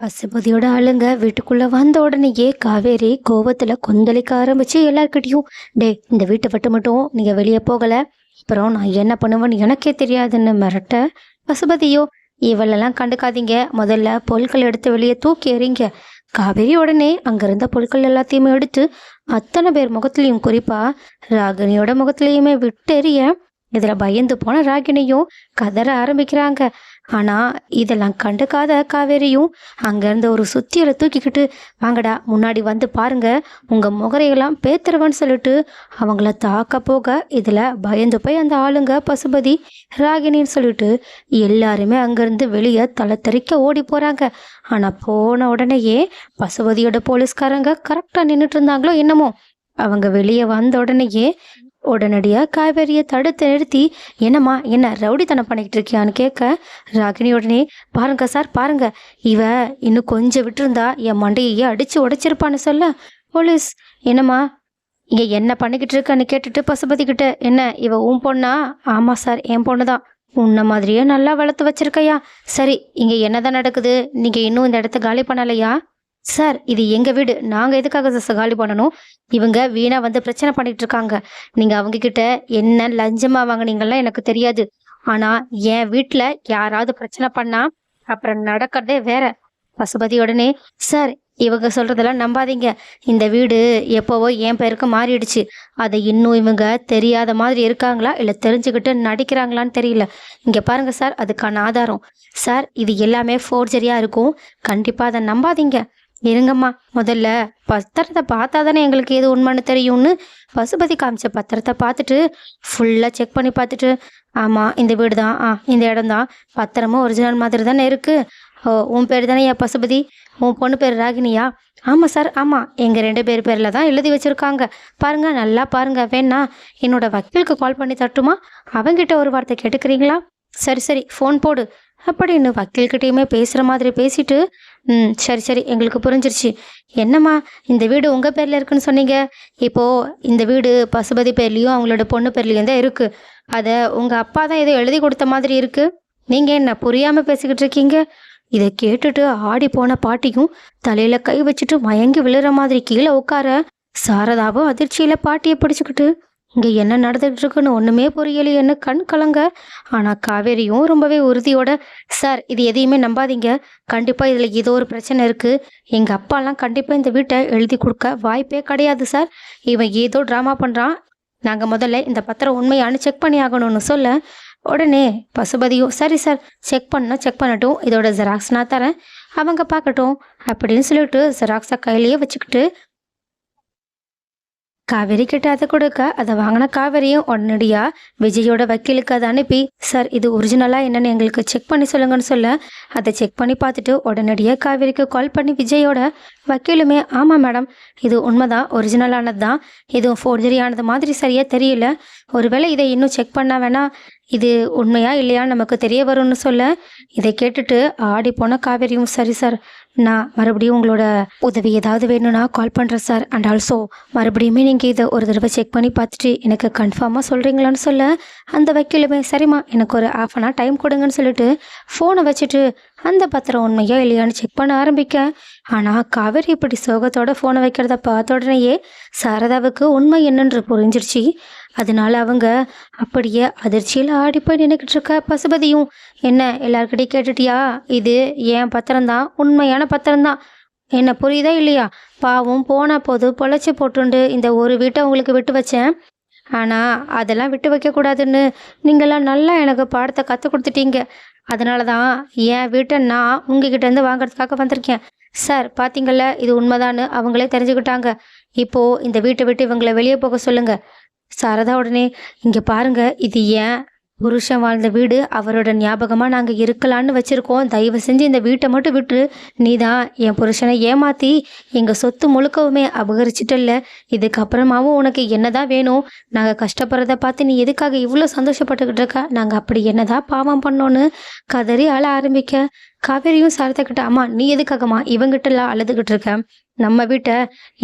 பசுபதியோட ஆளுங்க வீட்டுக்குள்ளே வந்த உடனேயே காவேரி கோபத்தில் கொந்தளிக்க ஆரம்பிச்சு எல்லார்கிட்டையும் டே இந்த வீட்டை விட்டு மட்டும் நீங்கள் வெளியே போகலை. அப்புறம் நான் என்ன பண்ணுவேன்னு எனக்கே தெரியாதுன்னு மிரட்ட பசுபதியோ இவளெல்லாம் கண்டுக்காதீங்க. முதல்ல பொருட்கள் எடுத்து வெளியே தூக்கி எறிங்க. காவேரி உடனே அங்கிருந்த பொருட்கள் எல்லாத்தையுமே எடுத்து அத்தனை பேர் முகத்துலேயும் குறிப்பாக ராகினியோட முகத்துலையுமே விட்டு எறிய இதில் பயந்து போன ராகினியும் கதற ஆரம்பிக்கிறாங்க. ஆனா இதெல்லாம் கண்டுக்காத காவேரியும் அங்கேருந்து ஒரு சுத்தியலை தூக்கிக்கிட்டு வாங்கடா முன்னாடி வந்து பாருங்க உங்க முகரையெல்லாம் பேத்துருவன்னு சொல்லிட்டு அவங்கள தாக்க போக இதில் பயந்து போய் அந்த ஆளுங்க பசுபதி ராகினின்னு சொல்லிட்டு எல்லாருமே அங்கேருந்து வெளியே தலை தெறிக்க ஓடி போகிறாங்க ஆனால் போன உடனேயே பசுபதியோட போலீஸ்காரங்க கரெக்டாக நின்றுட்டு இருந்தாங்களோ என்னமோ? அவங்க வெளியே வந்த உடனேயே உடனடியாக காவேரியை தடுத்து நிறுத்தி என்னம்மா என்ன ரவுடித்தனம் பண்ணிக்கிட்டு இருக்கியான்னு கேட்க ராகினி உடனே பாருங்க சார் பாருங்க இவ இன்னும் கொஞ்சம் விட்டுருந்தா என் மண்டையை அடித்து உடைச்சிருப்பான்னு சொல்ல. போலீஸ் என்னம்மா இங்க என்ன பண்ணிக்கிட்டு இருக்கான்னு கேட்டுட்டு பசுபதி கிட்ட என்ன இவ உன் பொண்ணா? ஆமா சார் என் பொண்ணு தான். உன்ன மாதிரியே நல்லா வளர்த்து வச்சிருக்கையா? சரி இங்க என்னதான் நடக்குது? நீங்க இன்னும் இந்த இடத்த காலி பண்ணலையா? சார் இது எங்க வீடு. நாங்க எதுக்காக சார் காலி பண்ணணும்? இவங்க வீணா வந்து பிரச்சனை பண்ணிட்டு இருக்காங்க. நீங்க அவங்க கிட்ட என்ன லஞ்சமா வாங்கினீங்கலாம் எனக்கு தெரியாது. ஆனா என் வீட்டில் யாராவது பிரச்சனை பண்ணா அப்புறம் நடக்கிறதே வேற. பசுபதி உடனே சார் இவங்க சொல்றதெல்லாம் நம்பாதீங்க. இந்த வீடு எப்போவோ என் பேருக்கு மாறிடுச்சு. அதை இன்னும் இவங்க தெரியாத மாதிரி இருக்காங்களா? இல்லை தெரிஞ்சுக்கிட்டு நடிக்கிறாங்களான்னு தெரியல. இங்க பாருங்க சார் அதுக்கான ஆதாரம். சார் இது எல்லாமே ஃபோர்ஜரியா இருக்கும். கண்டிப்பா அதை நம்பாதீங்க. இருங்கம்மா முதல்ல பத்திரத்தை பார்த்தா தானே எங்களுக்கு எது உண்மைன்னு தெரியும்னு பசுபதி காமிச்ச பத்திரத்தை பார்த்துட்டு ஃபுல்லாக செக் பண்ணி பார்த்துட்டு ஆமாம் இந்த வீடு தான் ஆ இந்த இடம் தான் பத்திரமும் ஒரிஜினல் மாதிரி தானே இருக்குது ஓ உன் பேர் தானே என் பசுபதி? உன் பொண்ணு பேர் ராகினியா? ஆமாம் சார் ஆமாம் எங்கள் ரெண்டு பேர் பேரில் தான் எழுதி வச்சுருக்காங்க. பாருங்கள் நல்லா பாருங்க. வேணா என்னோடய வக்கீலுக்கு கால் பண்ணி தட்டுமா? அவங்கிட்ட ஒரு வார்த்தை கேட்டுக்கிறீங்களா? சரி சரி ஃபோன் போடு. அப்படின்னு வக்கீல்கிட்டேயுமே பேசுகிற மாதிரி பேசிட்டு ம் சரி சரி எங்களுக்கு புரிஞ்சிருச்சு. என்னம்மா இந்த வீடு உங்கள் பேரில் இருக்குன்னு சொன்னீங்க? இப்போது இந்த வீடு பசுபதி பேர்லேயும் அவங்களோட பொண்ணு பேர்லேயும் தான் இருக்குது அதை உங்கள் அப்பா தான் ஏதோ எழுதி கொடுத்த மாதிரி இருக்குது நீங்கள் என்ன புரியாமல் பேசிக்கிட்டு இருக்கீங்க? இதை கேட்டுட்டு ஆடி போன பாட்டியும் தலையில் கை வச்சுட்டு மயங்கி விழுற மாதிரி கீழே உட்கார சாரதாவும் அதிர்ச்சியில் பாட்டியை பிடிச்சிக்கிட்டு இங்கே என்ன நடந்துகிட்ருக்குன்னு இருக்குன்னு புரியலையேன்னு கண் கலங்க. ஆனால் காவேரியும் ரொம்பவே உறுதியோட சார் இது எதையுமே நம்பாதீங்க. கண்டிப்பாக இதில் ஏதோ ஒரு பிரச்சனை இருக்குது எங்கள் அப்பாலாம் கண்டிப்பாக இந்த வீட்டை எழுதி கொடுக்க வாய்ப்பே கிடையாது சார். இவன் ஏதோ ட்ராமா பண்ணுறான் நாங்கள் முதல்ல இந்த பத்திரம் உண்மையானு செக் பண்ணி ஆகணும்னு சொல்ல உடனே பசுபதியும் சரி சார் செக் பண்ணால் செக் பண்ணட்டும். இதோட ஜெராக்ஸ் நான் தரேன். அவங்க பார்க்கட்டும். அப்படின்னு சொல்லிட்டு ஜெராக்ஸை கையிலேயே வச்சுக்கிட்டு காவேரி கிட்ட அதை கொடுக்க அதை வாங்கின காவேரியும் உடனடியாக விஜயோட வக்கீலுக்கு அதை அனுப்பி சார் இது ஒரிஜினலாக என்னன்னு எங்களுக்கு செக் பண்ணி சொல்லுங்கன்னு சொல்ல. அதை செக் பண்ணி பார்த்துட்டு உடனடியாக காவேரிக்கு கால் பண்ணி விஜயோட வக்கீலுமே ஆமாம் மேடம் இது உண்மைதான் ஒரிஜினலானது தான் இதுவும் ஃபோர்ஜரியானது மாதிரி சரியாக தெரியல. ஒருவேளை இதை இன்னும் செக் பண்ண வேணா இது உண்மையா இல்லையா நமக்கு தெரிய வரும்னு சொல்ல இதை கேட்டுட்டு ஆடி போன காவேரியும் சரி சார். நான் மறுபடியும் உங்களோட உதவி ஏதாவது வேணும்னா கால் பண்ணுறேன் சார். அண்ட் ஆல்சோ மறுபடியுமே நீங்கள் இதை ஒரு தடவை செக் பண்ணி பார்த்துட்டு எனக்கு கன்ஃபார்மாக சொல்கிறீங்களான்னு சொல்ல அந்த வக்கீலுமே சரிம்மா எனக்கு ஒரு ஆஃப் அன் ஹவர் டைம் கொடுங்கன்னு சொல்லிட்டு ஃபோனை வச்சுட்டு அந்த பத்திரம் உண்மையா இல்லையான்னு செக் பண்ண ஆரம்பிக்க. ஆனால் காவேரி இப்படி சோகத்தோட ஃபோனை வைக்கிறத பார்த்த உடனேயே சாரதாவுக்கு உண்மை என்னன்று புரிஞ்சிருச்சு. அதனால அவங்க அப்படியே அதிர்ச்சியில் ஆடி போய் நின்றுக்கிட்டு இருக்க பசுபதியும் என்ன எல்லாருக்கிட்டையும் கேட்டுட்டியா? இது என் பத்திரம்தான் உண்மையான பத்திரம்தான். என்ன புரியுதா இல்லையா? பாவம் போன போது பொழைச்சி போட்டுண்டு இந்த ஒரு வீட்டை உங்களுக்கு விட்டு வச்சேன். ஆனால் அதெல்லாம் விட்டு வைக்கக்கூடாதுன்னு நீங்களாம் நல்லா எனக்கு பாடத்தை கற்றுக் கொடுத்துட்டீங்க. அதனால தான் என் வீட்டை நான் உங்ககிட்டேருந்து வாங்குறதுக்காக வந்திருக்கேன். சார் பார்த்தீங்கள்ல இது உண்மைதான்னு அவங்களே தெரிஞ்சுக்கிட்டாங்க. இப்போது இந்த வீட்டை விட்டு இவங்களை வெளியே போக சொல்லுங்கள் சாரதா உடனே இங்கே பாருங்க இது ஏன்? புருஷன் வாழ்ந்த வீடு அவரோட ஞாபகமாக நாங்கள் இருக்கலாம்னு வச்சுருக்கோம். தயவு செஞ்சு இந்த வீட்டை மட்டும் விட்டு நீ தான் என் புருஷனை ஏமாற்றி எங்கள் சொத்து முழுக்கவுமே அபகரிச்சிட்டல்ல. இதுக்கப்புறமாவும் உனக்கு என்னதான் வேணும்? நாங்கள் கஷ்டப்படுறத பார்த்து நீ எதுக்காக இவ்வளோ சந்தோஷப்பட்டுக்கிட்டு இருக்க? நாங்கள் அப்படி என்னதான் பாவம் பண்ணோன்னு கதறி அழ ஆரம்பிக்க. காவேரியும் சாரதா அம்மா நீ எதுக்காகம்மா இவங்கிட்டலாம் அழுதுகிட்டு இருக்க? நம்ம வீட்டை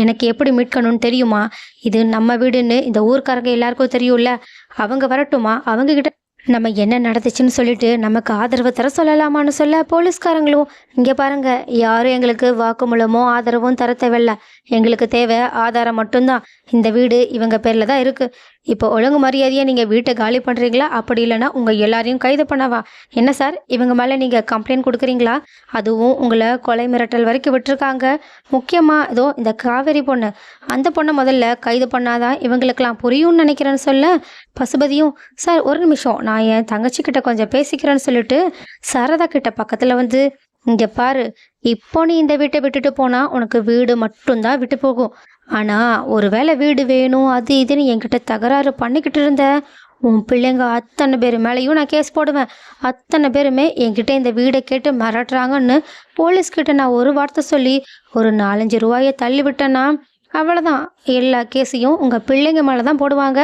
எனக்கு எப்படி மீட்கணும்னு தெரியுமா? இது நம்ம வீடுன்னு இந்த ஊர்க்காரங்க எல்லாருக்கும் தெரியும்ல. அவங்க வரட்டுமா? அவங்க கிட்ட நம்ம என்ன நடந்துச்சுன்னு சொல்லிட்டு நமக்கு ஆதரவு தர சொல்லலாமான்னு சொல்ல போலீஸ்காரங்களும் இங்கே பாருங்க யாரும் எங்களுக்கு வாக்குமூலமோ ஆதரவும் தர தேவையில்ல. எங்களுக்கு தேவை ஆதாரம் மட்டும்தான். இந்த வீடு இவங்க பேரில் தான் இருக்குது இப்போ ஒழுங்கு மரியாதையாக நீங்கள் வீட்டை காலி பண்ணுறீங்களா அப்படி இல்லைன்னா உங்கள் எல்லாரையும் கைது பண்ணவா? என்ன சார்? இவங்க மேலே நீங்கள் கம்ப்ளைண்ட் கொடுக்குறீங்களா? அதுவும் உங்களை கொலை மிரட்டல் வரைக்கும் விட்டுருக்காங்க. முக்கியமாக இதோ இந்த காவேரி பொண்ணு. அந்த பொண்ணை முதல்ல கைது பண்ணாதான் இவங்களுக்கெல்லாம் புரியும்னு நினைக்கிறேன்னு சொல்ல பசுபதியும் சார் ஒரு நிமிஷம் நான் என் தங்கச்சிக்கிட்ட கொஞ்சம் பேசிக்கிறேன்னு சொல்லிட்டு சரதா கிட்ட பக்கத்தில் வந்து இங்கே பாரு இப்போ நீ இந்த வீட்டை விட்டுட்டு போனால் உனக்கு வீடு மட்டும்தான் விட்டு போகும். ஆனால் ஒருவேளை வீடு வேணும் அது இதுன்னு என்கிட்ட தகராறு பண்ணிக்கிட்டு இருந்த உன் பிள்ளைங்க அத்தனை பேர் மேலேயும் நான் கேஸ் போடுவேன். அத்தனை பேருமே என்கிட்ட இந்த வீடை கேட்டு மிரட்டுறாங்கன்னு போலீஸ்கிட்ட நான் ஒரு வார்த்தை சொல்லி ஒரு நாலஞ்சு ரூபாயை தள்ளி விட்டேன்னா அவ்வளோதான் எல்லா கேஸையும் உங்கள் பிள்ளைங்க மேலே தான் போடுவாங்க.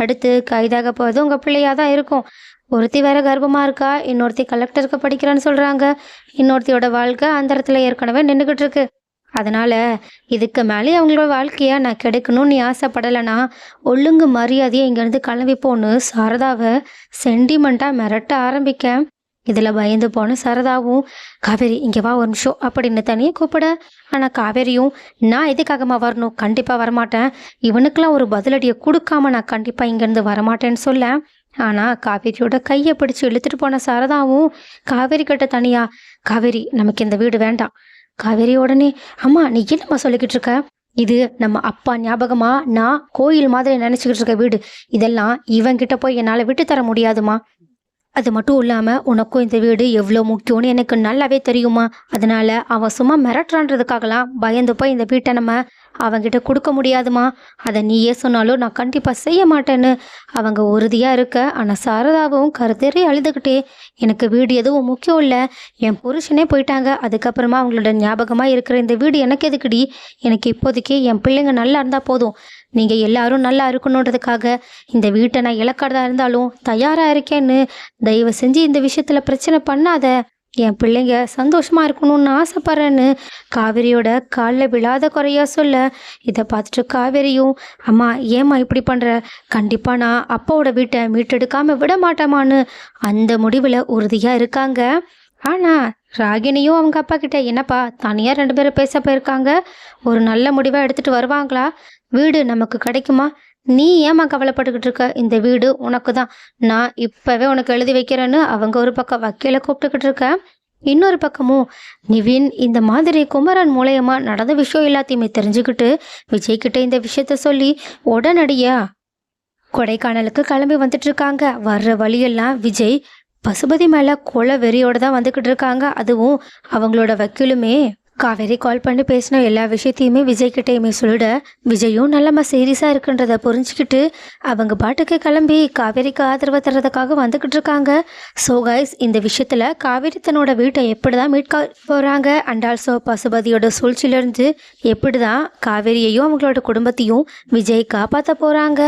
அடுத்து கைதாக போகிறது உங்கள் பிள்ளையாக தான் இருக்கும். ஒருத்தி வேற கர்ப்பமாக இருக்கா? இன்னொருத்தி கலெக்டருக்கு படிக்கிறான்னு சொல்கிறாங்க இன்னொருத்தியோட வாழ்க்கை அந்த இடத்துல ஏற்கனவே நின்றுக்கிட்டு இருக்கு. அதனால் இதுக்கு மேலே அவங்களோட வாழ்க்கையை நான் கிடைக்கணும்னு நீ ஆசைப்படலைனா ஒழுங்கு மரியாதையை இங்கேருந்து கிளம்பி போன்னு சாரதாவை சென்டிமெண்ட்டாக மிரட்ட ஆரம்பிக்க. இதில் பயந்து போன சரதாவும் காவேரி இங்கே வா ஒரு நிமிஷம் அப்படின்னு தனியாக கூப்பிட. ஆனால் காவேரியும் நான் எதுக்காகமா வரணும்? கண்டிப்பாக வரமாட்டேன். இவனுக்கெல்லாம் ஒரு பதிலடியை கொடுக்காம நான் கண்டிப்பாக இங்கேருந்து வரமாட்டேன்னு சொல்ல. ஆனால் காவேரியோட கையை பிடிச்சி இழுத்துட்டு போன சரதாவும் காவேரி கிட்ட தனியா காவேரி நமக்கு இந்த வீடு வேண்டாம். காவேரி உடனே அம்மா நீ என்னம்மா சொல்லிக்கிட்டு இருக்க? இது நம்ம அப்பா ஞாபகமா? நான் கோயில் மாதிரி நினச்சிக்கிட்டு இருக்க வீடு. இதெல்லாம் இவன்கிட்ட போய் என்னால் விட்டு தர முடியாதுமா அது மட்டும் இல்லாமல் உனக்கும் இந்த வீடு எவ்வளோ முக்கியம்னு எனக்கு நல்லாவே தெரியுமா அதனால அவன் சும்மா மிரட்டுறான்றதுக்காகலாம் பயந்து போய் இந்த வீட்டை நம்ம அவங்கிட்ட கொடுக்க முடியாதுமா. அதை நீயே சொன்னாலும் நான் கண்டிப்பாக செய்ய மாட்டேன்னு. அவங்க உறுதியாக இருக்க ஆனால் சாரதாவும் கருத்தேறி அழுதுகிட்டே எனக்கு வீடு எதுவும் முக்கியம் இல்லை. என் புருஷனே போயிட்டாங்க. அதுக்கப்புறமா அவங்களோட ஞாபகமாக இருக்கிற இந்த வீடு எனக்கு எதுக்குடி? எனக்கு இப்போதைக்கு என் பிள்ளைங்க நல்லா இருந்தால் போதும். நீங்கள் எல்லாரும் நல்லா இருக்கணுன்றதுக்காக இந்த வீட்டை நான் இழக்கிறதா இருந்தாலும் தயாராக இருக்கேன்னு தயவு செஞ்சு இந்த விஷயத்தில் பிரச்சனை பண்ணாத. என் பிள்ளைங்க சந்தோஷமா இருக்கணும்னு ஆசைப்பட்றேன்னு காவேரியோட காலில் விழாத குறையா சொல்ல இதை பார்த்துட்டு காவேரியும் அம்மா ஏம்மா இப்படி பண்ணுற கண்டிப்பாக நான் அப்பாவோட வீட்டை மீட்டெடுக்காம விட மாட்டேமான்னு அந்த முடிவில் உறுதியாக இருக்காங்க. ஆனால் ராகினியும் அவங்க அப்பா கிட்ட என்னப்பா தனியாக ரெண்டு பேரும் பேச போயிருக்காங்க? ஒரு நல்ல முடிவாக எடுத்துகிட்டு வருவாங்களா? வீடு நமக்கு கிடைக்குமா? நீ ஏமா கவலைப்பட்டுக்கிட்டு இருக்க? இந்த வீடு உனக்கு தான் நான் இப்போவே உனக்கு எழுதி வைக்கிறேன்னு அவங்க ஒரு பக்கம் வக்கீலை கூப்பிட்டுக்கிட்டு இருக்க. இன்னொரு பக்கமும் நிவின் இந்த மாதிரி குமரன் மூலயமா நடந்த விஷயம் எல்லாத்தையுமே தெரிஞ்சுக்கிட்டு விஜய்கிட்ட இந்த விஷயத்த சொல்லி உடனடியா கொடைக்கானலுக்கு கிளம்பி வந்துட்டு இருக்காங்க. வர்ற வழியெல்லாம் விஜய் பசுபதி மேலே கொலை வெறியோடு தான் வந்துக்கிட்டு இருக்காங்க. அதுவும் அவங்களோட வக்கீலுமே. காவேரி கால் பண்ணி பேசின எல்லா விஷயத்தையுமே விஜய் கிட்டேயுமே சொல்லிட விஜயும் நல்லம்மா சீரியஸாக இருக்குன்றத புரிஞ்சுக்கிட்டு அவங்க பாட்டுக்கு கிளம்பி காவேரிக்கு ஆதரவு தர்றதுக்காக வந்துக்கிட்டு இருக்காங்க. ஸோ கைஸ் இந்த விஷயத்தில் காவேரி தன்னோட வீட்டை எப்படி தான் மீட்க போகிறாங்க அண்ட் ஆல்சோ பசுபதியோட சூழ்ச்சியிலேருந்து எப்படி தான் காவேரியையும் அவங்களோட குடும்பத்தையும் விஜய் காப்பாற்ற போகிறாங்க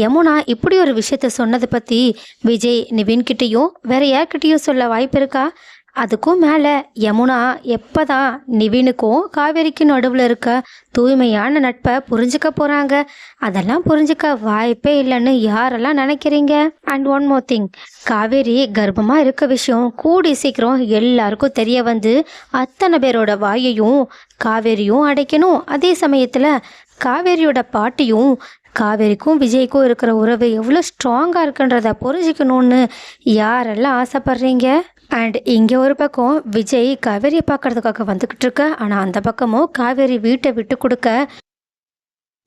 யமுனா இப்படி ஒரு விஷயத்த சொன்னதை பற்றி விஜய் நிவின்கிட்டையும் வேற யார்கிட்டையும் சொல்ல வாய்ப்பு இருக்கா? அதுக்கும் மேலே யமுனா எப்போ தான் நிவினுக்கும் காவேரிக்கும் நடுவில் இருக்க தூய்மையான நட்பை புரிஞ்சுக்க போகிறாங்க அதெல்லாம் புரிஞ்சுக்க வாய்ப்பே இல்லைன்னு யாரெல்லாம் நினைக்கிறீங்க? And one more thing Kaveri கர்ப்பமாக இருக்க விஷயம் கூடி சீக்கிரம் எல்லாருக்கும் தெரிய வந்து அத்தனை பேரோட வாயையும் காவேரியும் அடைக்கணும். அதே சமயத்தில் காவேரியோட பாட்டியும் காவேரிக்கும் விஜய்க்கும் இருக்கிற உறவு எவ்வளோ ஸ்ட்ராங்காக இருக்குன்றத புரிஞ்சுக்கணும்னு யாரெல்லாம் ஆசைப்பட்றீங்க? அண்ட் இங்கே ஒரு பக்கம் விஜய் காவேரியை பார்க்கறதுக்காக வந்துக்கிட்டு இருக்க ஆனால் அந்த பக்கமும் காவேரி வீட்டை விட்டு கொடுக்க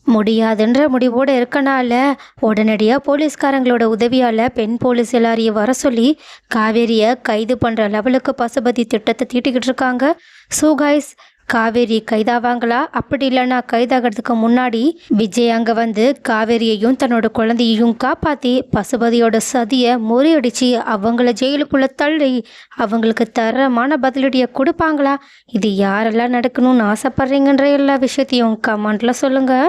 முடியாதுன்ற முடிவோடு இருக்கனால உடனடியாக போலீஸ்காரங்களோட உதவியால் பெண் போலீஸ் எல்லாரையும் வர சொல்லி காவேரியை கைது பண்ணுற லெவலுக்கு பசுபதி திட்டத்தை தீட்டிக்கிட்டு இருக்காங்க. ஸோ கைஸ் காவேரி கைதாவாங்களா? அப்படி இல்லைன்னா கைதாகிறதுக்கு முன்னாடி விஜய் அங்கே வந்து காவேரியையும் தன்னோட குழந்தையையும் காப்பாற்றி பசுபதியோட சதியை முறியடிச்சு அவங்கள ஜெயிலுக்குள்ளே தள்ளி அவங்களுக்கு தரமான பதிலடியை கொடுப்பாங்களா? இது யாரெல்லாம் நடக்கணும்னு ஆசைப்பட்றீங்கன்ற எல்லா விஷயத்தையும் கமெண்ட்டில் சொல்லுங்கள்